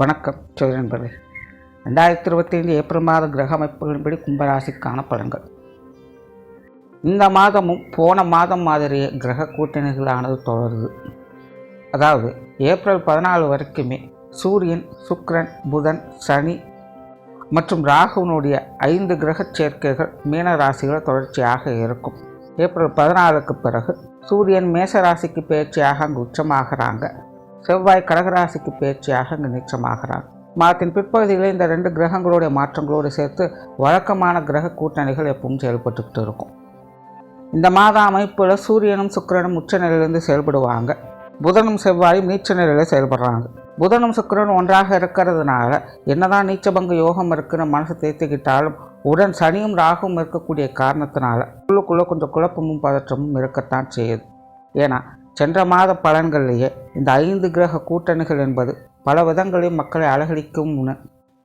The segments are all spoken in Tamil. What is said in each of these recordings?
வணக்கம் சோதரி ரெண்டாயிரத்தி இருபத்தி ஐந்து ஏப்ரல் மாத கிரக அமைப்புகளின்படி கும்பராசிக்கான பலன்கள். இந்த மாதமும் போன மாதம் மாதிரியே கிரக கூட்டணிகளானது தொடருது. அதாவது ஏப்ரல் பதினாலு வரைக்குமே சூரியன் சுக்ரன் புதன் சனி மற்றும் ராகுனுடைய ஐந்து கிரகச் சேர்க்கைகள் மீன ராசிகள் தொடர்ச்சியாக இருக்கும். ஏப்ரல் பதினாலுக்கு பிறகு சூரியன் மேச ராசிக்கு பயிற்சியாக அங்கு உச்சமாகிறாங்க. செவ்வாய் கடகராசிக்கு பேச்சியாக அங்கு நீச்சமாகிறார். மாதத்தின் பிற்பகுதிகளில் இந்த ரெண்டு கிரகங்களுடைய மாற்றங்களோடு சேர்த்து வழக்கமான கிரக கூட்டணிகள் எப்பவும் செயல்பட்டுக்கிட்டு இருக்கும். இந்த மாத அமைப்பில் சூரியனும் சுக்கிரனும் உச்ச நிலையிலிருந்து செயல்படுவாங்க. புதனும் செவ்வாயும் நீச்ச நிலையில் செயல்படுறாங்க. புதனும் சுக்கிரனும் ஒன்றாக இருக்கிறதுனால என்னதான் நீச்சபங்க யோகம் இருக்குன்னு மனசு தேர்த்திக்கிட்டாலும் உடன் சனியும் ராகும் இருக்கக்கூடிய காரணத்தினால உள்ளுக்குள்ளே கொஞ்சம் குழப்பமும் பதற்றமும் இருக்கத்தான் செய்யுது. ஏன்னா சென்ற மாத பலன்கள்லேயே இந்த ஐந்து கிரக கூட்டணிகள் என்பது பல விதங்களையும் மக்களை அலகடிக்கும்னு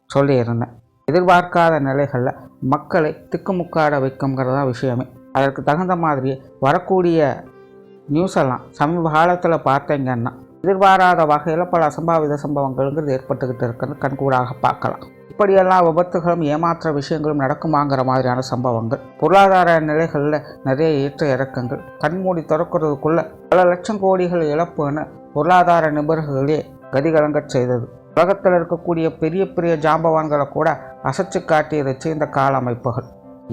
சொல்லியிருந்தேன் எதிர்பார்க்காத நிலைகளில் மக்களை திக்குமுக்காட வைக்குங்கிறதா விஷயமே. அதற்கு தகுந்த மாதிரியே வரக்கூடிய நியூஸ் எல்லாம் சமீப காலத்தில் பார்த்தீங்கன்னா எதிர்பாராத வகையில் பல அசம்பாவித சம்பவங்கள்ங்கிறது ஏற்பட்டுக்கிட்டு இருக்கிறது கண்கூடாக பார்க்கலாம். இப்படியெல்லாம் விபத்துகளும் ஏமாற்ற விஷயங்களும் நடக்குமாங்கிற மாதிரியான சம்பவங்கள். பொருளாதார நிலைகளில் நிறைய ஏற்ற இறக்கங்கள். கண்மூடி திறக்கிறதுக்குள்ள பல லட்சம் கோடிகள் இழப்புன்னு பொருளாதார நிபுணர்களே கதிகலங்கச் செய்தது. உலகத்தில் இருக்கக்கூடிய பெரிய பெரிய ஜாம்பவான்களை கூட அசைச்சு காட்டியிருச்சு இந்த கால அமைப்புகள்.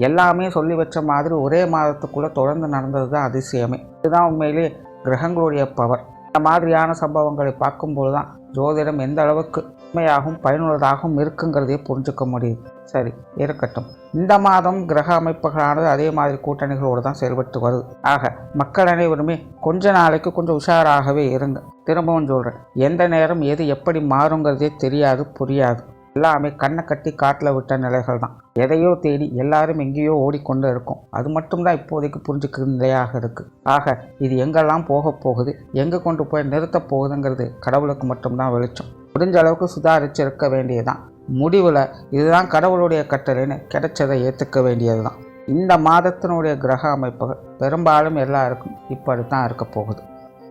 எல்லாமே சொல்லி வச்ச மாதிரி ஒரே மாதத்துக்குள்ளே தொடர்ந்து நடந்தது தான் அதிசயமே. இதுதான் உண்மையிலே கிரகங்களுடைய பவர் இந்த மாதிரியான சம்பவங்களை பார்க்கும்போது தான் ஜோதிடம் எந்த அளவுக்கு உண்மையாகவும் பயனுள்ளதாகவும் இருக்குங்கிறதையே புரிஞ்சுக்க முடியுது சரி இருக்கட்டும். இந்த மாதம் கிரக அமைப்புகளானது அதே மாதிரி கூட்டணிகளோடு தான் செயல்பட்டு வருது. ஆக மக்கள் அனைவருமே கொஞ்ச நாளைக்கு கொஞ்சம் உஷாராகவே இருங்க. திரும்பவும் சொல்கிறேன் எந்த நேரம் எது எப்படி மாறுங்கிறதே தெரியாது புரியாது. எல்லாமே கண்ணை கட்டி காட்டில் விட்ட நிலைகள் தான். எதையோ தேடி எல்லாரும் எங்கேயோ ஓடிக்கொண்டு இருக்கும். அது மட்டும்தான் இப்போதைக்கு புரிஞ்சுக்கிற நிலையாக இருக்குது ஆக இது எங்கெல்லாம் போக போகுது எங்கே கொண்டு போய் நிறுத்தப் போகுதுங்கிறது கடவுளுக்கு மட்டும்தான் வெளிச்சம். முடிஞ்ச அளவுக்கு சுதாரித்து இருக்க வேண்டியதுதான். முடிவில் இதுதான் கடவுளுடைய கட்டளைன்னு கிடைச்சதை ஏற்றுக்க வேண்டியது தான் இந்த மாதத்தினுடைய கிரக அமைப்புகள் பெரும்பாலும் எல்லாருக்கும் இப்படி தான் இருக்க போகுது.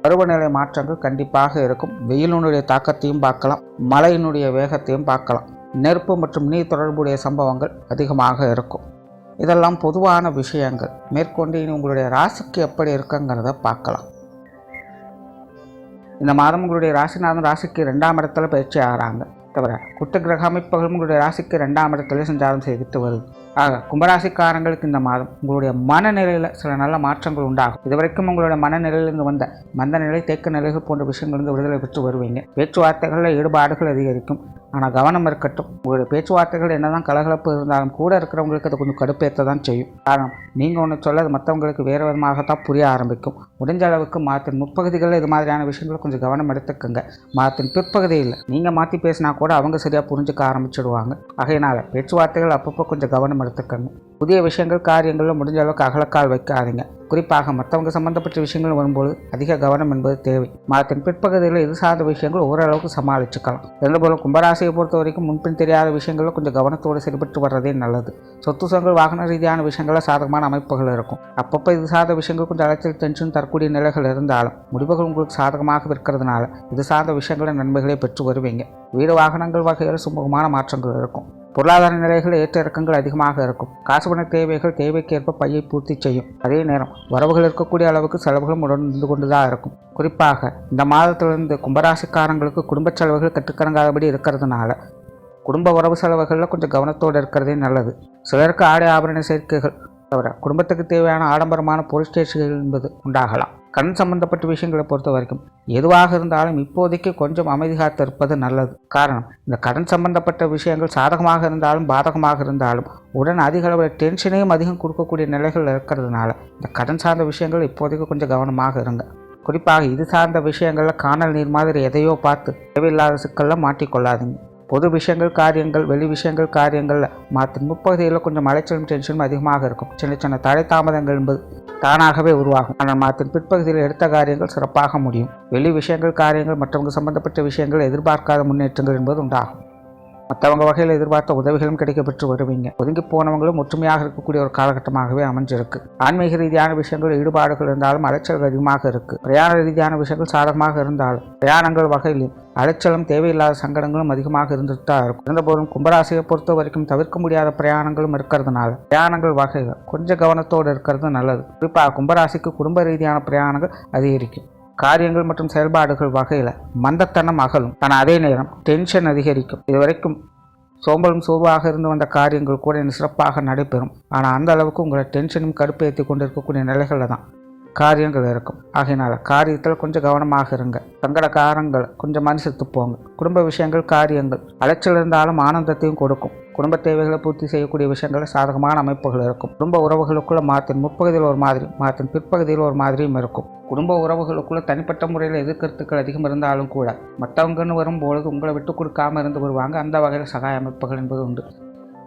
பருவநிலை மாற்றங்கள் கண்டிப்பாக இருக்கும். வெயிலினுடைய தாக்கத்தையும் பார்க்கலாம். மழையினுடைய வேகத்தையும் பார்க்கலாம். நெருப்பு மற்றும் நீர் தொடர்புடைய சம்பவங்கள் அதிகமாக இருக்கும். இதெல்லாம் பொதுவான விஷயங்கள். மேற்கொண்டு இனி உங்களுடைய ராசிக்கு எப்படி இருக்குங்கிறத பார்க்கலாம். இந்த மாதம் உங்களுடைய ராசிநாதன் ராசிக்கு ரெண்டாம் இடத்துல பயிற்சி ஆகிறாங்க. தவிர குட்ட கிரக அமைப்புகள் உங்களுடைய ராசிக்கு ரெண்டாம் இடத்துல சஞ்சாரம் செய்துட்டு வருது. ஆக கும்பராசிக்காரங்களுக்கு இந்த மாதம் உங்களுடைய மனநிலையில் சில நல்ல மாற்றங்கள் உண்டாகும். இதுவரைக்கும் உங்களுடைய மனநிலையிலிருந்து வந்த மந்த நிலை தேக்க நிலைகள் போன்ற விஷயங்களிலிருந்து விடுதலை பெற்று வருவீங்க. பேச்சுவார்த்தைகளில் ஈடுபாடுகள் அதிகரிக்கும். ஆனால் கவனம் இருக்கட்டும். உங்களுடைய பேச்சுவார்த்தைகள் என்னதான் கலகலப்பு இருந்தாலும் கூட இருக்கிறவங்களுக்கு அது கொஞ்சம் கடுப்பேற்ற தான் செய்யும். காரணம் நீங்கள் ஒன்று சொல்ல அது மற்றவங்களுக்கு வேறு விதமாகத்தான் புரிய ஆரம்பிக்கும். முடிஞ்ச அளவுக்கு மாற்றின் முற்பகுதிகளில் இது மாதிரியான விஷயங்களை கொஞ்சம் கவனம் எடுத்துக்கோங்க. மாற்றின் பிற்பகுதியில் நீங்கள் மாற்றி பேசினா கூட அவங்க சரியாக புரிஞ்சுக்க ஆரம்பிச்சிடுவாங்க. ஆகையினால் பேச்சுவார்த்தைகள் அப்பப்போ கொஞ்சம் கவனம் எடுத்துக்கோங்க. புதிய விஷயங்கள் காரியங்களில் முடிஞ்ச அளவுக்கு அகலக்கால் வைக்காதீங்க. குறிப்பாக மற்றவங்க சம்பந்தப்பட்ட விஷயங்கள் வரும்போது அதிக கவனம் என்பது தேவை. மாதத்தின் பிற்பகுதியில் இது சார்ந்த விஷயங்கள் ஓரளவுக்கு சமாளிச்சுக்கலாம். ரெண்டு போல கும்பராசியை பொறுத்த வரைக்கும் முன்பின் தெரியாத விஷயங்களில் கொஞ்சம் கவனத்தோடு செயல்பட்டு வர்றதே நல்லது. சொத்து சுகங்கள் வாகன ரீதியான விஷயங்களில் சாதகமான அமைப்புகள் இருக்கும். அப்பப்போ இது சார்ந்த விஷயங்கள் கொஞ்சம் அலைச்சல் டென்ஷன் தரக்கூடிய நிலைகள் இருந்தாலும் முடிவுகள் உங்களுக்கு சாதகமாக இருக்கிறதுனால இது சார்ந்த விஷயங்களை நன்மைகளை பெற்று வருவீங்க. வீடு வாகனங்கள் வகையில் சுமூகமான மாற்றங்கள் இருக்கும். பொருளாதார நிலைகள் ஏற்ற இறக்கங்கள் அதிகமாக இருக்கும். காசு பண தேவைகள் தேவைக்கேற்ப பையை பூர்த்தி செய்யும். அதே நேரம் வரவுகள் இருக்கக்கூடிய அளவுக்கு செலவுகளும் உடன் இருந்து கொண்டு தான் இருக்கும். குறிப்பாக இந்த மாதத்திலிருந்து கும்பராசிக்காரங்களுக்கு குடும்ப செலவுகள் கட்டுக்கடங்காதபடி இருக்கிறதுனால குடும்ப உறவு செலவுகளில் கொஞ்சம் கவனத்தோடு இருக்கிறதே நல்லது. சிலருக்கு ஆடை ஆபரண சேர்க்கைகள் தவிர குடும்பத்துக்கு தேவையான ஆடம்பரமான பொருள் ஸ்டேஷன்கள் என்பது உண்டாகலாம். கண் சம்பந்தப்பட்ட விஷயங்களை பொறுத்த வரைக்கும் எதுவாக இருந்தாலும் இப்போதைக்கு கொஞ்சம் அமைதி காத்திருப்பது நல்லது. காரணம் இந்த கடன் சம்பந்தப்பட்ட விஷயங்கள் சாதகமாக இருந்தாலும் பாதகமாக இருந்தாலும் உடன் அதிக அளவில் டென்ஷனையும் அதிகம் கொடுக்கக்கூடிய நிலைகள் இருக்கிறதுனால இந்த கடன் சார்ந்த விஷயங்கள் இப்போதைக்கு கொஞ்சம் கவனமாக இருங்க. குறிப்பாக இது சார்ந்த விஷயங்களில் காணல் நீர் மாதிரி எதையோ பார்த்து தேவையில்லாத சிக்கலில் மாட்டிக்கொள்ளாதீங்க. பொது விஷயங்கள் காரியங்கள் வெளி விஷயங்கள் காரியங்களில் மாற்று முப்பகுதியில் கொஞ்சம் அலைச்சலும் டென்ஷனும் அதிகமாக இருக்கும். சின்ன சின்ன தடை தாமதங்கள் என்பது தானாகவே உருவாகும். ஆனால் மாத்தின் பிற்பகுதியில் எடுத்த காரியங்கள் சிறப்பாக முடியும். வெளி விஷயங்கள் காரியங்கள் மற்றவங்க சம்பந்தப்பட்ட விஷயங்கள் எதிர்பார்க்காத முன்னேற்றங்கள் என்பது உண்டாகும். மற்றவங்க வகையில் எதிர்பார்த்த உதவிகளும் கிடைக்கப்பெற்று வருவீங்க. ஒதுங்கி போனவங்களும் ஒற்றுமையாக இருக்கக்கூடிய ஒரு காலகட்டமாகவே அமைஞ்சிருக்கு. ஆன்மீக ரீதியான விஷயங்கள் ஈடுபாடுகள் இருந்தாலும் அலைச்சல்கள் அதிகமாக இருக்கு. பிரயாண ரீதியான விஷயங்கள் சாதகமாக இருந்தாலும் பிரயாணங்கள் வகையிலும் அலைச்சலும் தேவையில்லாத சங்கடங்களும் அதிகமாக இருந்துட்டு தான் இருக்கும். இருந்தபோதும் கும்பராசியை பொறுத்த வரைக்கும் தவிர்க்க முடியாத பிரயாணங்களும் இருக்கிறதுனால பிரயாணங்கள் வகையில் கொஞ்சம் கவனத்தோடு இருக்கிறது நல்லது. குறிப்பாக கும்பராசிக்கு குடும்ப ரீதியான பிரயாணங்கள் அதிகரிக்கும். காரியங்கள் மற்றும் செயல்பாடுகள் வகையில் மந்தத்தனம் அகலும். ஆனால் அதே நேரம் டென்ஷன் அதிகரிக்கும். இதுவரைக்கும் சோம்பலும் சோர்வாக இருந்து வந்த காரியங்கள் கூட சிறப்பாக நடைபெறும். ஆனால் அந்த அளவுக்கு உங்களை டென்ஷனும் கடுப்பேற்றி கொண்டு இருக்கக்கூடிய நிலைகளில் தான் காரியங்கள் இருக்கும். ஆகையினால் காரியத்தில் கொஞ்சம் கவனமாக இருங்க. சங்கட காரங்கள் கொஞ்சம் மனுஷத்து போங்க. குடும்ப விஷயங்கள் காரியங்கள் அலைச்சல் இருந்தாலும் ஆனந்தத்தையும் கொடுக்கும். குடும்ப தேவைகளை பூர்த்தி செய்யக்கூடிய விஷயங்களில் சாதகமான அமைப்புகள் இருக்கும். குடும்ப உறவுகளுக்குள்ள மாத்தின் முற்பகுதியில் ஒரு மாதிரி மாத்தின் பிற்பகுதியில் ஒரு மாதிரியும் இருக்கும். குடும்ப உறவுகளுக்குள்ள தனிப்பட்ட முறையில் எதிர்கருத்துக்கள் அதிகம் இருந்தாலும் கூட மற்றவங்கன்னு வரும்பொழுது உங்களை விட்டு கொடுக்காம இருந்து வருவாங்க. அந்த வகையில் சகாய அமைப்புகள் என்பது உண்டு.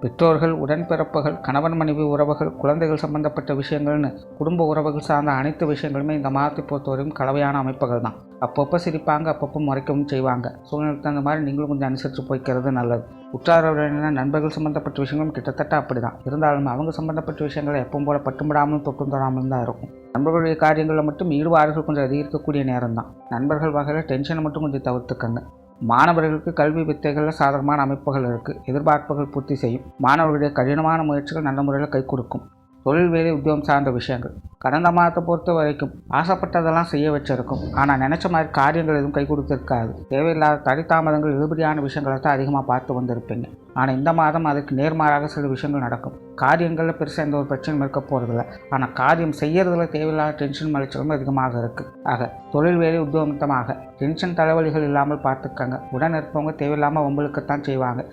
பெற்றோர்கள் உடன்பிறப்புகள் கணவன் மனைவி உறவுகள் குழந்தைகள் சம்பந்தப்பட்ட விஷயங்கள்னு குடும்ப உறவுகள் சார்ந்த அனைத்து விஷயங்களுமே இந்த மாதத்தை பொறுத்தவரையும் கலவையான அமைப்புகள் தான். அப்பப்போ சிரிப்பாங்க அப்பப்போ முறைக்கவும் செய்வாங்க. சூழ்நிலைக்கு தகுந்த மாதிரி நீங்களும் கொஞ்சம் அனுசரித்து போய்க்கிறது நல்லது. உற்றாரவுடனான நண்பர்கள் சம்பந்தப்பட்ட விஷயங்களும் கிட்டத்தட்ட அப்படி தான் இருந்தாலும் அவங்க சம்பந்தப்பட்ட விஷயங்களை எப்பவும் போல பட்டுமிடாமலும் தொட்டும் தொடாமலும் தான் இருக்கும். நண்பர்களுடைய காரியங்களில் மட்டும் ஈடுபாடுகள் கொஞ்சம் அதிகரிக்கக்கூடிய நேரம் தான். நண்பர்கள் வகையில் டென்ஷனை மட்டும் கொஞ்சம் தவிர்த்துக்கங்க. மாணவர்களுக்கு கல்வி வித்தைகளில் சாதகமான அமைப்புகள் இருக்குது எதிர்பார்ப்புகள் பூர்த்தி செய்யும். மாணவர்களுடைய கடினமான முயற்சிகள் நல்ல முறையில் கை கொடுக்கும். தொழில் வேலை உத்தியோகம் சார்ந்த விஷயங்கள். கடந்த மாதத்தை பொறுத்த வரைக்கும் ஆசைப்பட்டதெல்லாம் செய்ய வச்சிருக்கும். ஆனால் நினச்ச மாதிரி காரியங்கள் எதுவும் கை கொடுத்துருக்காது. தேவையில்லாத தனித்தாமதங்கள் இழுபடியான விஷயங்களை தான் அதிகமாக பார்த்து வந்திருப்பீங்க. ஆனால் இந்த மாதம் அதுக்கு நேர்மாறாக சில விஷயங்கள் நடக்கும். காரியங்களில் பெருசாக எந்த ஒரு பிரச்சனையும் இருக்க போகிறதில்ல ஆனால் காரியம் செய்கிறதுல தேவையில்லாத டென்ஷன் மலைச்சலும் அதிகமாக இருக்குது ஆக தொழில் வேலை உத்தியோகத்தமாக டென்ஷன் தலைவலிகள் இல்லாமல் பார்த்துக்கங்க. உடன் இருப்பவங்க தேவையில்லாமல் உங்களுக்குத்தான் செய்வாங்க.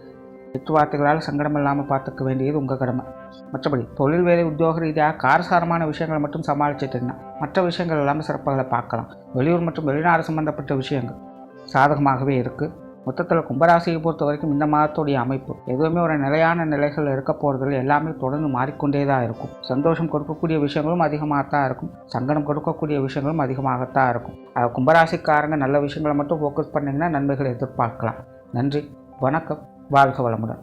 பேச்சுவார்த்தைகளால் சங்கடம் இல்லாமல் பார்த்துக்க வேண்டியது உங்கள் கடமை. மற்றபடி தொழில் வேலை உத்தியோக ரீதியாக காரசாரமான விஷயங்களை மட்டும் சமாளிச்சிட்டிங்கன்னா மற்ற விஷயங்கள் எல்லாமே சிறப்புகளை பார்க்கலாம். வெளியூர் மற்றும் வெளிநாடு சம்பந்தப்பட்ட விஷயங்கள் சாதகமாகவே இருக்குது மொத்தத்தில் கும்பராசியை பொறுத்த வரைக்கும் இந்த மாதத்துடைய அமைப்பு. எதுவுமே ஒரு நிலையான நிலைகள் இருக்க போகிறதுல எல்லாமே தொடர்ந்து மாறிக்கொண்டே தான் இருக்கும். சந்தோஷம் கொடுக்கக்கூடிய விஷயங்களும் அதிகமாக தான் இருக்கும். சங்கடம் கொடுக்கக்கூடிய விஷயங்களும் அதிகமாகத்தான் இருக்கும். அது கும்பராசிக்காரங்க நல்ல விஷயங்களை மட்டும் ஃபோக்கஸ் பண்ணிங்கன்னா நன்மைகளை எதிர்பார்க்கலாம். நன்றி. வணக்கம். வாழ்க வளமுடன்.